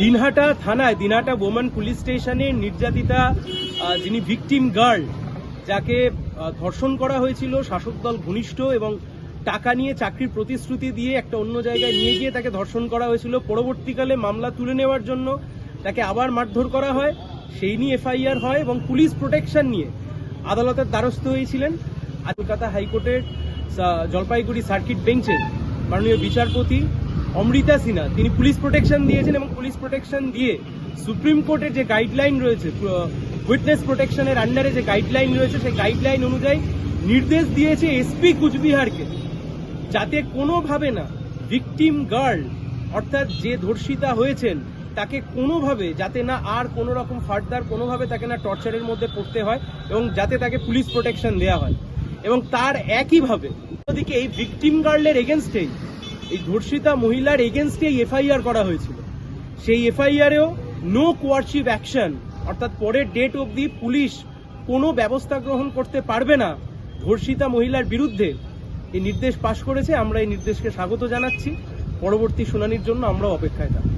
দিনহাটা থানায় Dinhata women police স্টেশনে নির্যাতিতা যিনি ভিকটিম গার্ল, যাকে ধর্ষণ করা হয়েছিল, শাসক দল ঘনিষ্ঠ এবং টাকা নিয়ে চাকরির প্রতিশ্রুতি দিয়ে একটা অন্য জায়গায় নিয়ে গিয়ে তাকে ধর্ষণ করা হয়েছিল। পরবর্তীকালে মামলা তুলে নেওয়ার জন্য তাকে আবার মারধর করা হয়। সেই নিয়ে এফআইআর হয় এবং পুলিশ প্রোটেকশন নিয়ে আদালতের দ্বারস্থ হয়েছিলেন। কলকাতা হাইকোর্টের জলপাইগুড়ি সার্কিট বেঞ্চের মাননীয় বিচারপতি অমৃতা সিনহা, তিনি পুলিশ প্রোটেকশন দিয়েছেন এবং পুলিশ প্রোটেকশন দিয়ে সুপ্রিম কোর্টের যে গাইডলাইন রয়েছে উইটনেস প্রোটেকশনের আন্ডারে যে গাইডলাইন রয়েছে, সেই গাইডলাইন অনুযায়ী নির্দেশ দিয়েছে এসপি কুচবিহারকে যাতে কোনোভাবে না ভিকটিম গার্ল অর্থাৎ যে ধর্ষিতা হয়েছেন, তাকে কোনোভাবে যাতে না আর কোনো রকম ফার্দার কোনোভাবে তাকে না টর্চারের মধ্যে পড়তে হয় এবং যাতে তাকে পুলিশ প্রোটেকশন দেওয়া হয়। এবং তার একইভাবে ওদিকে এই ভিকটিম গার্লের এগেনস্টেই এই ধর্ষিতা মহিলার এগেনস্টে এফআইআর করা হয়েছিল। সেই এফআইআরেও নো কোয়ারশিপ অ্যাকশন অর্থাৎ পরের ডেট অবধি পুলিশ কোনো ব্যবস্থা গ্রহণ করতে পারবে না ধর্ষিতা মহিলার বিরুদ্ধে। এই নির্দেশ পাশ করেছে, আমরা এই নির্দেশকে স্বাগত জানাচ্ছি। পরবর্তী শুনানির জন্য আমরা অপেক্ষায় থাকব।